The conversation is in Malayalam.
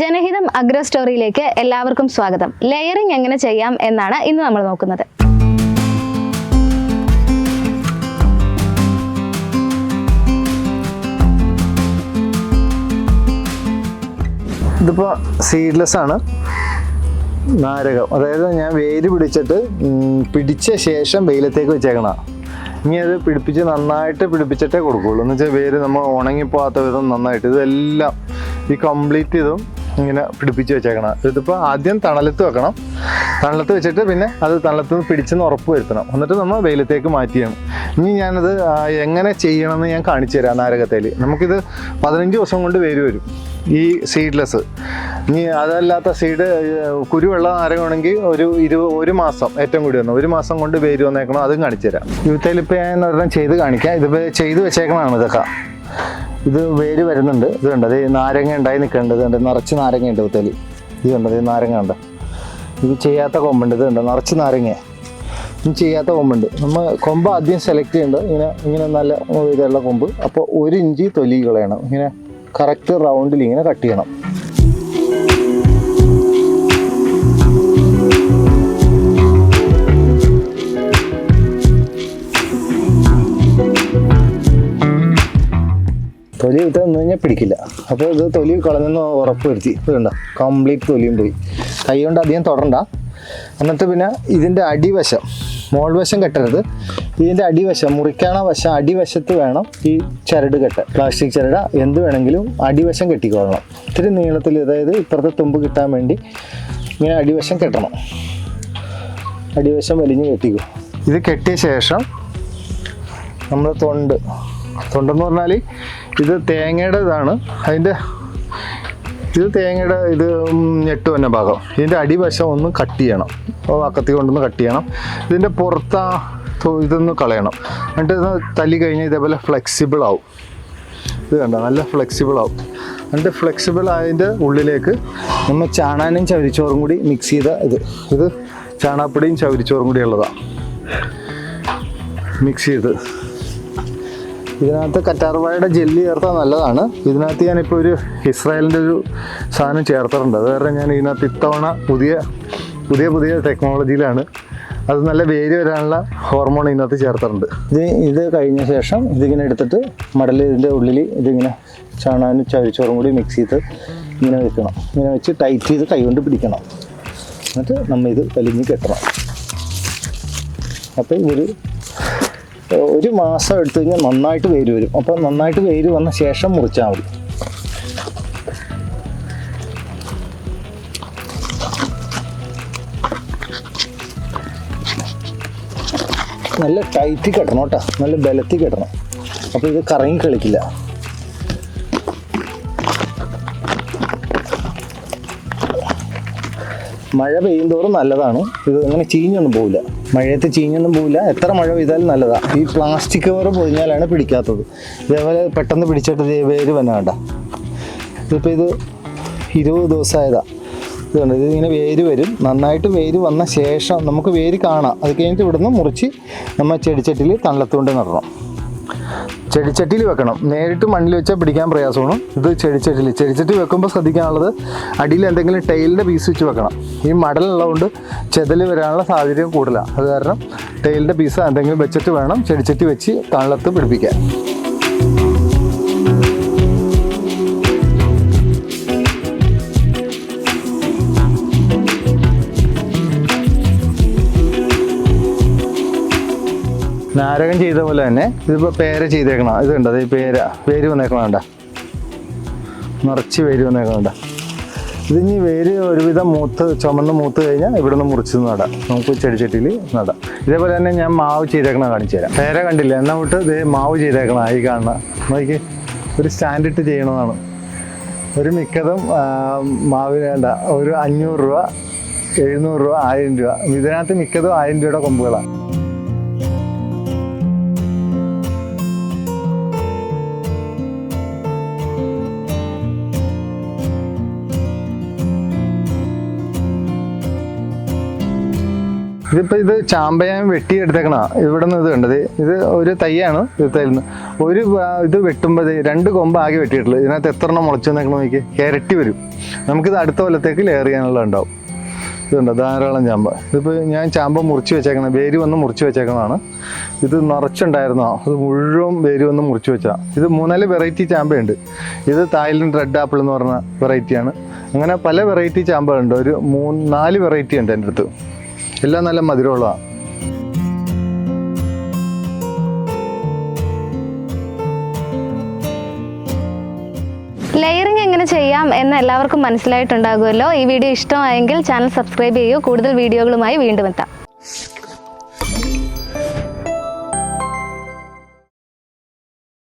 ജനഹിതം അഗ്ര സ്റ്റോറിയിലേക്ക് എല്ലാവർക്കും സ്വാഗതം. ലെയറിംഗ് എങ്ങനെ ചെയ്യാം എന്നാണ് ഇന്ന് നമ്മൾ നോക്കുന്നത്. ഇതിപ്പോൾ സീഡ്ലെസ് ആണ്. നാരകം. അതായത് ഞാൻ വേര് പിടിച്ചിട്ട് പിടിച്ച ശേഷം വെയിലത്തേക്ക് വെച്ചേക്കണ ഇനി അത് പിടിപ്പിച്ച് നന്നായിട്ട് പിടിപ്പിച്ചിട്ടേ കൊടുക്കുകയുള്ളൂ എന്ന് വെച്ചാൽ വേര് നമ്മൾ ഉണങ്ങിപ്പോകാത്ത വിധം നന്നായിട്ട് ഇതെല്ലാം ഈ കംപ്ലീറ്റ് ഇതും ഇങ്ങനെ പിടിപ്പിച്ച് വെച്ചേക്കണം. ഇതിപ്പോൾ ആദ്യം തണലത്ത് വെക്കണം. തണലത്ത് വെച്ചിട്ട് പിന്നെ അത് തണലത്ത് നിന്ന് പിടിച്ചെന്ന് ഉറപ്പ് വരുത്തണം. എന്നിട്ട് നമ്മൾ വെയിലത്തേക്ക് മാറ്റിയാണ്. ഇനി ഞാനത് എങ്ങനെ ചെയ്യണമെന്ന് ഞാൻ കാണിച്ചു തരാം നാരകത്തേൽ നമുക്കിത് പതിനഞ്ച് ദിവസം കൊണ്ട് വേര് വരും. ഈ സീഡ്ലെസ് ഇനി അതല്ലാത്ത സീഡ് കുരുവെള്ള നാരകമാണെങ്കിൽ ഒരു ഇരു ഒരു മാസം ഏറ്റവും കൂടി വന്നു. ഒരു മാസം കൊണ്ട് വേര് വന്നേക്കണം അതും കാണിച്ചു തരാം. യൂത്തേലിപ്പോൾ ഞാൻ ഒരെണ്ണം ചെയ്ത് കാണിക്കാം. ഇതിപ്പോൾ ചെയ്ത് വെച്ചേക്കണമാണ് ഇതൊക്കെ. ഇത് വേര് വരുന്നുണ്ട്. ഇത് കണ്ടത് നാരങ്ങ ഉണ്ടായി നിൽക്കേണ്ടത് ഉണ്ട് നിറച്ച് നാരങ്ങ ഉണ്ട് കുത്തലി ഇത് കണ്ടത് നാരങ്ങ ഉണ്ട് ഇത് ചെയ്യാത്ത കൊമ്പുണ്ട്. ഇത് ഉണ്ട് നിറച്ച് നാരങ്ങ. ഇത് ചെയ്യാത്ത കൊമ്പുണ്ട്. നമ്മൾ കൊമ്പ് ആദ്യം സെലക്ട് ചെയ്യേണ്ടത് ഇങ്ങനെ ഇങ്ങനെ നല്ല ഇതുള്ള കൊമ്പ്. അപ്പോൾ ഒരു ഇഞ്ച് തൊലി കളയണം. ഇങ്ങനെ കറക്റ്റ് റൗണ്ടിൽ ഇങ്ങനെ കട്ട് ചെയ്യണം. തൊലി വിട്ട് നിന്ന് കഴിഞ്ഞാൽ പിടിക്കില്ല. അപ്പോൾ ഇത് തൊലി കളഞ്ഞെന്ന് ഉറപ്പ് വരുത്തി. ഇതുണ്ട കംപ്ലീറ്റ് തൊലിയും പോയി. കൈ കൊണ്ട് അധികം തൊടണ്ട. എന്നിട്ട് പിന്നെ ഇതിന്റെ അടിവശം മോൾ വശം കെട്ടരുത്. ഇതിന്റെ അടിവശം മുറിക്കാണ വശം അടിവശത്ത് വേണം ഈ ചരട് കെട്ട പ്ലാസ്റ്റിക് ചരട് എന്ത് വേണമെങ്കിലും അടിവശം കെട്ടിക്കൊള്ളണം. ഇത്തിരി നീളത്തിൽ അതായത് ഇപ്പുറത്തെ തുമ്പ് കിട്ടാൻ വേണ്ടി ഇങ്ങനെ അടിവശം കെട്ടണം. അടിവശം വലിഞ്ഞ് കെട്ടിക്കും. ഇത് കെട്ടിയ ശേഷം നമ്മൾ തൊണ്ട്. തൊണ്ടെന്ന് പറഞ്ഞാൽ ഇത് തേങ്ങയുടെ ഇതാണ്. അതിന്റെ ഇത് തേങ്ങയുടെ ഇത് ഞെട്ട് വന്ന ഭാഗം. ഇതിന്റെ അടിവശം ഒന്ന് കട്ട് ചെയ്യണം. അപ്പോൾ കത്തി കൊണ്ടൊന്ന് കട്ട് ചെയ്യണം. ഇതിന്റെ പുറത്ത് ഇതൊന്ന് കളയണം. എന്നിട്ട് ഇത് തല്ലി കഴിഞ്ഞാൽ ഇതേപോലെ ഫ്ലെക്സിബിൾ ആവും. ഇത് കണ്ട? നല്ല ഫ്ലെക്സിബിൾ ആവും. എന്നിട്ട് ഫ്ലെക്സിബിൾ ആയതിന്റെ ഉള്ളിലേക്ക് നമ്മൾ ചാണാനും ചവരിച്ചോറും കൂടി മിക്സ് ചെയ്ത ഇത്. ഇത് ചാണാപ്പൊടിയും ചവരിച്ചോറും കൂടി ഉള്ളതാണ് മിക്സ് ചെയ്ത്. ഇതിനകത്ത് കറ്റാർവാഴയുടെ ജെല്ലി ചേർത്താൽ നല്ലതാണ്. ഇതിനകത്ത് ഞാനിപ്പോൾ ഒരു ഇസ്രായേലിന്റെ ഒരു സാധനം ചേർത്തിട്ടുണ്ട്. അത് കാരണം ഞാൻ ഇതിനകത്ത് ഇത്തവണ പുതിയ പുതിയ പുതിയ ടെക്നോളജിയിലാണ് അത് നല്ല വേര് വരാനുള്ള ഹോർമോൺ ഇതിനകത്ത് ചേർത്തിട്ടുണ്ട്. ഇത് ഇത് കഴിഞ്ഞ ശേഷം ഇതിങ്ങനെ എടുത്തിട്ട് മടൽ ഇതിന്റെ ഉള്ളിൽ ഇതിങ്ങനെ ചാണാനും ചരിച്ചോറും കൂടി മിക്സ് ചെയ്ത് ഇങ്ങനെ വെക്കണം. ഇങ്ങനെ വെച്ച് ടൈറ്റ് ചെയ്ത് കൈകൊണ്ട് പിടിക്കണം. എന്നിട്ട് നമ്മൾ ഇത് വലിഞ്ഞ് കെട്ടണം. അപ്പോൾ ഇതൊരു ഒരു മാസം എടുത്തു കഴിഞ്ഞാൽ നന്നായിട്ട് വേര് വരും. അപ്പോൾ നന്നായിട്ട് വേര് വന്ന ശേഷം മുറിച്ചാൽ മതി. നല്ല ടൈറ്റ് കെട്ടണം കേട്ടോ. നല്ല ബലത്തിൽ കെട്ടണം. അപ്പോൾ ഇത് കറങ്ങി കളിക്കില്ല. മഴ പെയ്യുന്തോറും നല്ലതാണ്. ഇത് അങ്ങനെ ചീഞ്ഞൊന്നും പോവില്ല. മഴയത്ത് ചീഞ്ഞൊന്നും പോവില്ല. എത്ര മഴ പെയ്താലും നല്ലതാണ് ഈ പ്ലാസ്റ്റിക് കവർ പൊതിഞ്ഞാലാണ് പിടിക്കാത്തത്. ഇതേപോലെ പെട്ടെന്ന് പിടിച്ചിട്ട് വേര് വന്ന വേണ്ട ഇതിപ്പോൾ ഇത് ഇരുപത് ദിവസമായതാ ഇതുണ്ട് ഇതിങ്ങനെ വേര് വരും. നന്നായിട്ട് വേര് വന്ന ശേഷം നമുക്ക് വേര് കാണാം. അത് കഴിഞ്ഞിട്ട് ഇവിടുന്ന് മുറിച്ച് നമ്മൾ ചെടിച്ചട്ടിയിൽ തള്ളത്തുകൊണ്ട് നടണം. ചെടിച്ചട്ടിയിൽ വെക്കണം. നേരിട്ട് മണ്ണിൽ വെച്ചാൽ പിടിക്കാൻ പ്രയാസമാണ്. ഇത് ചെടിച്ചട്ടിയിൽ ചെടിച്ചട്ടി വെക്കുമ്പോൾ ശ്രദ്ധിക്കാനുള്ളത് അടിയിൽ എന്തെങ്കിലും ടൈലിന്റെ പീസ് വെച്ച് വെക്കണം. ഈ മടലുള്ളതുകൊണ്ട് ചെതൽ വരാനുള്ള സാഹചര്യം കൂടുതലാണ്. അത് കാരണം ടൈലിന്റെ പീസ് എന്തെങ്കിലും വെച്ചിട്ട് വേണം ചെടിച്ചട്ടി വെച്ച് തണലത്ത് പിടിപ്പിക്കാൻ. നാരകം ചെയ്ത പോലെ തന്നെ ഇതിപ്പോ പേര ചെയ്തേക്കണം? ഇത് കണ്ടോ? ഈ പേര വേര് വന്നേക്കണം വേണ്ട നിറച്ച് വേര് വന്നേക്കണം വേണ്ട ഇതിനി വേര് ഒരുവിധം മൂത്ത് ചുമന്ന് മൂത്ത് കഴിഞ്ഞാൽ ഇവിടുന്ന് മുറിച്ച് നടാം. നമുക്ക് ചെടിച്ചട്ടിയിൽ നടാം. ഇതേപോലെ തന്നെ ഞാൻ മാവ് ചെയ്തേക്കണം കാണിച്ചു തരാം. പേര കണ്ടില്ല? എന്നാ വിട്ട് ഇത് മാവ് ചെയ്തേക്കണം ഈ കാണുന്ന. നോക്കി ഒരു സ്റ്റാൻഡ് ഇട്ട് ചെയ്യണതാണ്. ഒരു മിക്കതും മാവിന് വേണ്ട ഒരു അഞ്ഞൂറ് രൂപ എഴുന്നൂറ് രൂപ ആയിരം രൂപ. ഇതിനകത്ത് മിക്കതും ആയിരം രൂപയുടെ കൊമ്പുകളാണ് ഇതിപ്പോൾ ഇത് ചാമ്പയാൻ വെട്ടി വെട്ടിയെടുത്തേക്കണ ഇവിടെ നിന്ന് ഇത് കണ്ടത്. ഇത് ഒരു തൈയാണ് ഇത് തരുന്നത് ഒരു ഇത് വെട്ടുമ്പോൾ രണ്ട് കൊമ്പ് ആകെ വെട്ടിയിട്ടുള്ളൂ. ഇതിനകത്ത് എത്ര എണ്ണം മുളച്ചു നിൽക്കണം നോക്കി ഇരട്ടി വരും. നമുക്കിത് അടുത്ത കൊല്ലത്തേക്ക് ലെയർ ചെയ്യാനുള്ള ഉണ്ടാവും ഇതുണ്ട്? ധാരാളം ചാമ്പ. ഇതിപ്പോൾ ഞാൻ ചാമ്പ മുറിച്ച് വെച്ചേക്കണം വേര് വന്ന് മുറിച്ച് വെച്ചേക്കണതാണ്. ഇത് നിറച്ചുണ്ടായിരുന്നോ? അത് മുഴുവൻ വേര് വന്ന് മുറിച്ച് വെച്ചാ ഇത് മൂന്നാൽ വെറൈറ്റി ചാമ്പയുണ്ട്. ഇത് തായ്ലൻഡ് റെഡ് ആപ്പിൾ എന്ന് പറഞ്ഞ വെറൈറ്റിയാണ് അങ്ങനെ പല വെറൈറ്റി ചാമ്പകളുണ്ട്. ഒരു മൂന്ന് നാല് വെറൈറ്റി ഉണ്ട് എന്റെ അടുത്ത്. എല്ലാം നല്ല മധുരമുള്ളതാണ് ലെയറിംഗ് എങ്ങനെ ചെയ്യാം എന്ന് എല്ലാവർക്കും മനസ്സിലായിട്ടുണ്ടാകുമല്ലോ. ഈ വീഡിയോ ഇഷ്ടമായെങ്കിൽ ചാനൽ സബ്സ്ക്രൈബ് ചെയ്യൂ. കൂടുതൽ വീഡിയോകളുമായി വീണ്ടും എത്താം.